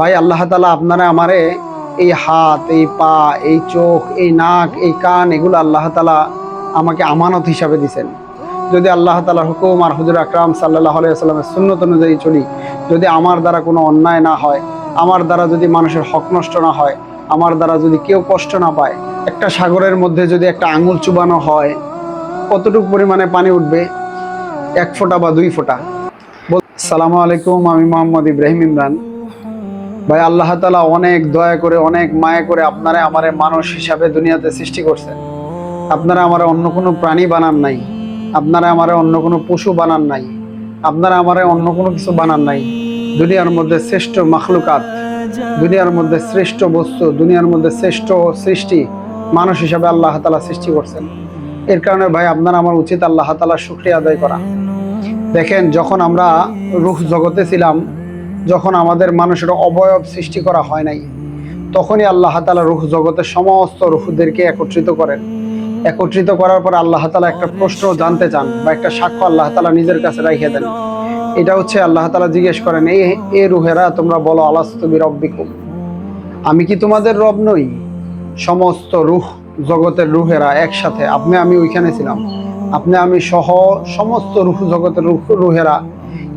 ভাই, আল্লাহ তালা আপনারা আমারে এই হাত, এই পা, এই চোখ, এই নাক, এই কান, এগুলো আল্লাহ তালা আমাকে আমানত হিসাবে দিছেন। যদি আল্লাহ তালার হুকুম আর হুজুর আকরাম সাল্লাহ আলাইসাল্লামের সুন্নত অনুযায়ী চলি, যদি আমার দ্বারা কোনো অন্যায় না হয়, আমার দ্বারা যদি মানুষের হক নষ্ট না হয়, আমার দ্বারা যদি কেউ কষ্ট না পায়, একটা সাগরের মধ্যে যদি একটা আঙুল চুবানো হয়, কতটুকু পরিমাণে পানি উঠবে? এক ফোঁটা বা দুই ফোঁটা। সালামু আলাইকুম, আমি মোহাম্মদ ইব্রাহিম ইমরান। ভাই, আল্লাহ তালা অনেক দয়া করে, অনেক মায়া করে আপনারা আমার মানুষ হিসাবে দুনিয়াতে সৃষ্টি করছেন। আপনারা আমার অন্য কোনো প্রাণী বানান নাই। আপনারা আমার অন্য কোনো পশু বানান নাই। আপনারা আমার অন্য কোনো কিছু বানান নাই। দুনিয়ার মধ্যে শ্রেষ্ঠ মাখলুকাত, দুনিয়ার মধ্যে শ্রেষ্ঠ বস্তু, দুনিয়ার মধ্যে শ্রেষ্ঠ সৃষ্টি মানুষ হিসাবে আল্লাহ তালা সৃষ্টি করছেন। এর কারণে ভাই, আপনার আমার উচিত আল্লাহ তালার শুক্রিয়া আদায় করা। দেখেন, যখন আমরা রুহ জগতে ছিলাম যখন আমাদের মানুষের অবয়ব সৃষ্টি করা হয় নাই, তখনই আল্লাহ তালা রুহ জগতের সমস্ত রুহদেরকে একত্রিত করেন। একত্রিত করার পর আল্লাহ তালা একটা প্রশ্ন জানতে চান বা একটা সাক্ষ্য আল্লাহ তালা নিজের কাছে রেখে দেন। এটা হচ্ছে আল্লাহ তালা জিজ্ঞেস করেন এই এ রুহেরা, তোমরা বলো আলাস্তবি রব্বিকুম আমি কি তোমাদের রব নই? সমস্ত রুহ জগতের রুহেরা একসাথে, আপনি, আমি ওইখানে ছিলাম। আপনি, আমি সহ সমস্ত রুহ জগতের রুহ রুহেরা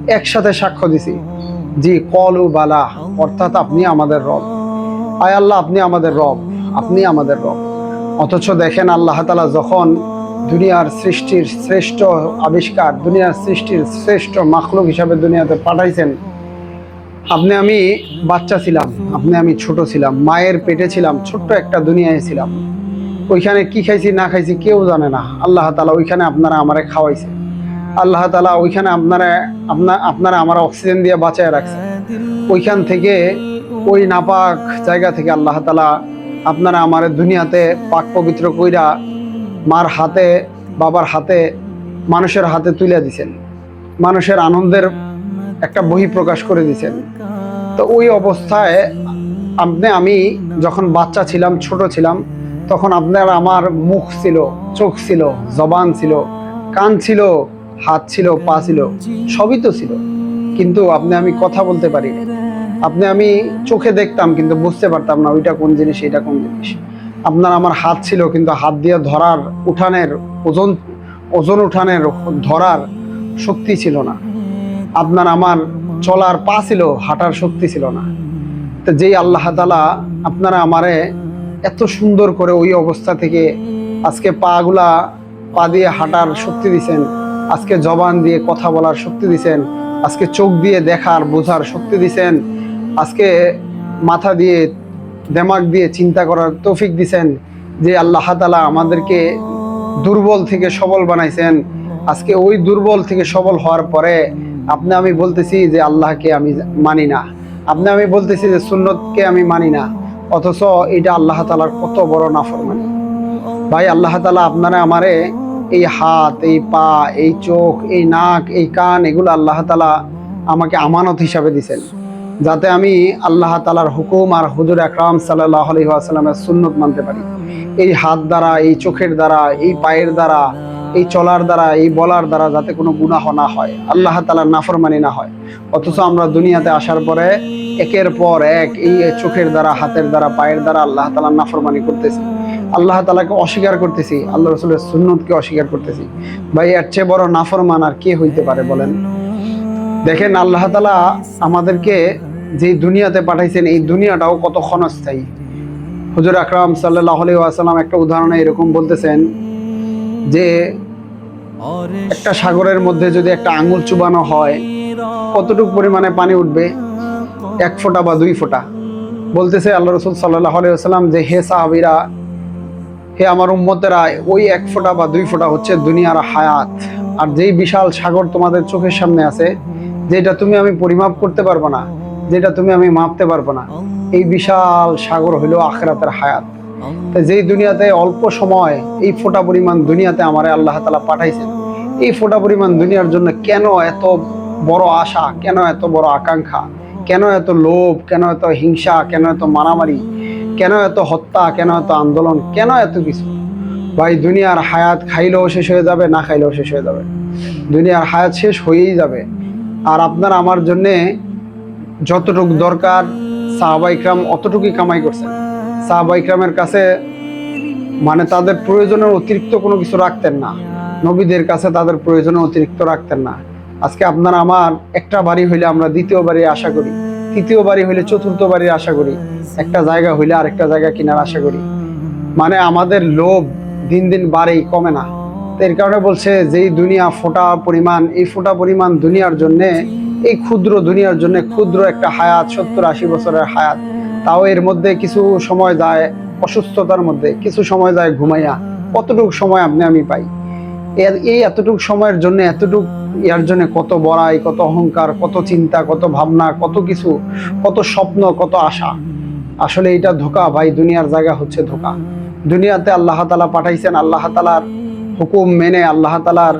একসাথে সাক্ষ্য দিছি। জি, কল বালা, অর্থাৎ আপনি আমাদের রব। আয় আল্লাহ, আপনি আমাদের রব, আপনি আমাদের রব। অথচ দেখেন আল্লাহ তালা যখন দুনিয়ার সৃষ্টির শ্রেষ্ঠ আবিষ্কার, দুনিয়ার সৃষ্টির শ্রেষ্ঠ মাখলুক হিসাবে দুনিয়াতে পাঠাইছেন, আপনি আমি বাচ্চা ছিলাম, আপনি আমি ছোট ছিলাম, মায়ের পেটে ছিলাম, ছোট্ট একটা দুনিয়ায় ছিলাম। ওইখানে কি খাইছি, না খাইছি কেউ জানে না। আল্লাহ তালা ওইখানে আপনারা আমারে খাওয়াইছে আল্লাহ তালা ওইখানে আপনারা আপনার আপনারা আমার অক্সিজেন দিয়ে বাঁচায় রাখছে। ওইখান থেকে ওই নাপাক জায়গা থেকে আল্লাহ তালা আপনারা আমার দুনিয়াতে পাক পবিত্র কইরা মার হাতে, বাবার হাতে, মানুষের হাতে তুলে দিছেন। মানুষের আনন্দের একটা বহি প্রকাশ করে দিছেন। তো ওই অবস্থায় আপনি, আমি যখন বাচ্চা ছিলাম, ছোট ছিলাম, তখন আপনার আমার মুখ ছিল, চোখ ছিল, জবান ছিল, কান ছিল হাত ছিল, পা ছিল, সবই তো ছিল। কিন্তু আপনি আমি কথা বলতে পারি। আপনি আমি চোখে দেখতাম, কিন্তু বুঝতে পারতাম না ওইটা কোন জিনিস এটা কোন জিনিস। আপনার আমার হাত ছিল, কিন্তু হাত দিয়ে ধরার উঠানের ওজন ওজন উঠানের ধরার শক্তি ছিল না। আপনার আমার চলার পা ছিল, হাঁটার শক্তি ছিল না। তো যেই আল্লাহ তালা আপনারা আমারে এত সুন্দর করে ওই অবস্থা থেকে আজকে পাগুলা পা দিয়ে হাঁটার শক্তি দিছেন আজকে জবান দিয়ে কথা বলার শক্তি দিছেন, আজকে চোখ দিয়ে দেখার, বোঝার শক্তি দিছেন, আজকে মাথা দিয়ে দেমাগ দিয়ে চিন্তা করার তৌফিক দিছেন যে আল্লাহ তালা আমাদেরকে দুর্বল থেকে সবল বানাইছেন। আজকে ওই দুর্বল থেকে সবল হওয়ার পরে আপনি আমি বলতেছি যে আল্লাহকে আমি মানি না। আপনি আমি বলতেছি যে সুন্নতকে আমি মানি না। অথচ এটা আল্লাহ তালার কত বড় নাফরমানি। ভাই, আল্লাহ তালা আপনারা আমারে এই হাত, এই পা, এই চোখ, এই নাক, এই কান, এগুলো আল্লাহ তালা আমাকে আমানত হিসাবে দিছেন যাতে আমি আল্লাহ তালার হুকুম আর হুজুর আকরাম সাল্লাহ আলহি আসাল্লামের সুন্নত মানতে পারি। এই হাত দ্বারা, এই চোখের দ্বারা, এই পায়ের দ্বারা, এই চলার দ্বারা, এই বলার দ্বারা যাতে কোনো গুনাহ না হয়। আল্লাহ তালার নাফরমানি না হয়। অথচ আমরা দুনিয়াতে আসার পরে একের পর এক এই চোখের দ্বারা, হাতের দ্বারা, পায়ের দ্বারা আল্লাহ তালার নাফরমানি করতেছি। আল্লাহ তালাকে অস্বীকার করতেছি, আল্লাহ রসুলের সুন্নতকে অস্বীকার করতেছি। ভাই, এর চেয়ে বড় নাফরমান আর কে হইতে পারে বলেন? দেখেন, আল্লাহ তালা আমাদেরকে যে দুনিয়াতে পাঠাইছেন, এই দুনিয়াটাও কত ক্ষণস্থায়ী। হুজুর আকরাম সাল্লাহ আসাল্লাম একটা উদাহরণে এরকম বলতেছেন যে, একটা সাগরের মধ্যে যদি একটা আঙুল চুবানো হয়, কতটুকু পরিমাণে পানি উঠবে? এক ফোঁটা বা দুই ফোঁটা। বলতেছে আল্লাহ রসুল সাল্লাহ আসাল্লাম যে, হে সাহাবিরা হে আমার উম্মতেরা, ওই এক ফোঁটা বা দুই ফোঁটা হচ্ছে দুনিয়ার হায়াত। আর যেই বিশাল সাগর তোমাদের চোখের সামনে আছে, যেটা তুমি আমি পরিমাপ করতে পারব না, যেটা তুমি আমি মাপতে পারব না, এই বিশাল সাগর হইল আখরাতের হায়াত। তো যেই দুনিয়াতে অল্প সময় এই ফোঁটা পরিমাণ দুনিয়াতে আমারে আল্লাহ তালা পাঠাইছেন, এই ফোঁটা পরিমাণ দুনিয়ার জন্য কেন এত বড় আশা, কেন এত বড় আকাঙ্ক্ষা, কেন এত লোভ, কেন এত হিংসা, কেন এত মারামারি কেন এত হত্যা, কেন এত আন্দোলন, কেন এত কিছু? ভাই, দুনিয়ার হায়াত খাইলেও শেষ হয়ে যাবে, না খাইলেও শেষ হয়ে যাবে। দুনিয়ার হায়াত শেষ হয়েই যাবে। আর আপনার আমার জন্যে যতটুকু দরকার, সাহাবা ইকরাম অতটুকুই কামাই করছেন। সাহাবা ইকরামের কাছে মানে তাদের প্রয়োজনের অতিরিক্ত কোনো কিছু রাখতেন না। নবীদের কাছে তাদের প্রয়োজনের অতিরিক্ত রাখতেন না। আজকে আপনার আমার একটা বাড়ি হইলে আমরা দ্বিতীয় বাড়ি আশা করি। তৃতীয় বাড়ি হইলে চতুর্থ বাড়ির আশা করি। একটা জায়গা হইলে আরেকটা জায়গা কেনার আশা করি। মানে আমাদের লোভ দিন দিন বাড়েই, কমে না। এর কারণে বলছে যেই দুনিয়া ফোটা পরিমাণ, এই ফোটা পরিমাণ দুনিয়ার জন্যে, এই ক্ষুদ্র দুনিয়ার জন্য ক্ষুদ্র একটা হায়াত, সত্তর আশি বছরের হায়াত। তাও এর মধ্যে কিছু সময় যায় অসুস্থতার মধ্যে, কিছু সময় যায় ঘুমাইয়া। কতটুকু সময় আপনি আমি পাই? এই এতটুকু সময়ের জন্য, এতটুকু ইয়ার জন্য কত বড়াই, কত অহংকার, কত চিন্তা, কত ভাবনা, কত কিছু, কত স্বপ্ন, কত আশা। আসলে এটা ধোকা, ভাই, দুনিয়ার জায়গা হচ্ছে ধোকা। দুনিয়াতে আল্লাহ তালা পাঠাইছেন, আল্লাহ তালার হুকুম মেনে, আল্লাহ তালার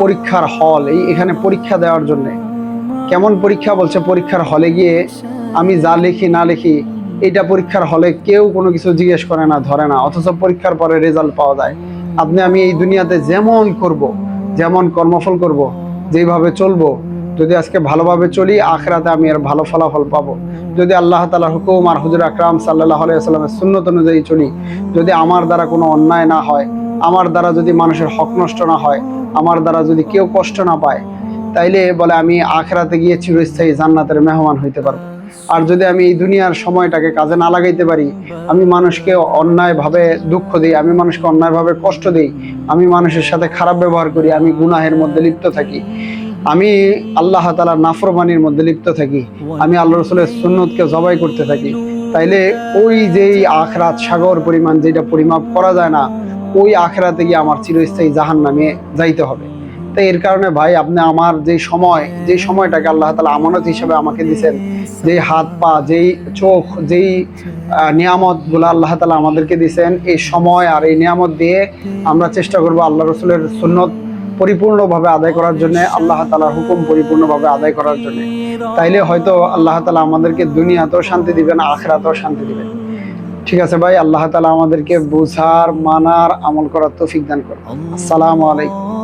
পরীক্ষার হল, এই এখানে পরীক্ষা দেওয়ার জন্য। কেমন পরীক্ষা বলছে, পরীক্ষার হলে গিয়ে আমি যা লিখি, না লিখি এটা পরীক্ষার হলে কেউ কোনো কিছু জিজ্ঞেস করে না, ধরে না, অথচ পরীক্ষার পরে রেজাল্ট পাওয়া যায়। আপনি, আমি এই দুনিয়াতে যেমন করব, যেমন কর্মফল করব যেভাবে চলবো, যদি আজকে ভালোভাবে চলি, আখরাতে আমি আর ভালো ফলাফল পাবো। যদি আল্লাহ তালার হুকুম আর হুজুর আকরাম সাল্লাহ আলাইসাল্লামের সুন্নত অনুযায়ী চলি, যদি আমার দ্বারা কোনো অন্যায় না হয়, আমার দ্বারা যদি মানুষের হক নষ্ট না হয়, আমার দ্বারা যদি কেউ কষ্ট না পায়, তাইলে বলে আমি আখরাতে গিয়ে চিরস্থায়ী জান্নাতের মেহমান হইতে পারব। আর যদি আমি এই দুনিয়ার সময়টাকে কাজে না লাগাইতে পারি, আমি মানুষকে অন্যায়ভাবে দুঃখ দিই, আমি মানুষকে অন্যায়ভাবে কষ্ট দিই, আমি মানুষের সাথে খারাপ ব্যবহার করি, আমি গুনাহের মধ্যে লিপ্ত থাকি, আমি আল্লাহ তালার নাফরমানির মধ্যে লিপ্ত থাকি, আমি আল্লাহ রসুলের সুন্নতকে জবাই করতে থাকি, তাইলে ওই যেই আখরাত সাগর পরিমাণ যেটা পরিমাপ করা যায় না, ওই আখরাতে গিয়ে আমার চিরস্থায়ী জাহান নামে যাইতে হবে। তাই এর কারণে ভাই আপনি আমার যে সময়, যে সময়টাকে আল্লাহ তালা আমানত হিসেবে আমাকে দিছেন, যেই হাত, পা, যেই চোখ, যেই নিয়ামতগুলো আল্লাহ তালা আমাদেরকে দিছেন, এই সময় আর এই নিয়ামত দিয়ে আমরা চেষ্টা করব আল্লাহ রসুলের সুন্নত পরিপূর্ণভাবে আদায় করার জন্য, আল্লাহ তালার হুকুম পরিপূর্ণভাবে আদায় করার জন্য। তাইলে হয়তো আল্লাহ তালা আমাদেরকে দুনিয়াতেও শান্তি দিবেন, আখরাতেও শান্তি দিবেন। ঠিক আছে ভাই, আল্লাহ তালা আমাদেরকে বুঝার, মানার, আমল করার তৌফিক দান করুন। আসসালামু আলাইকুম।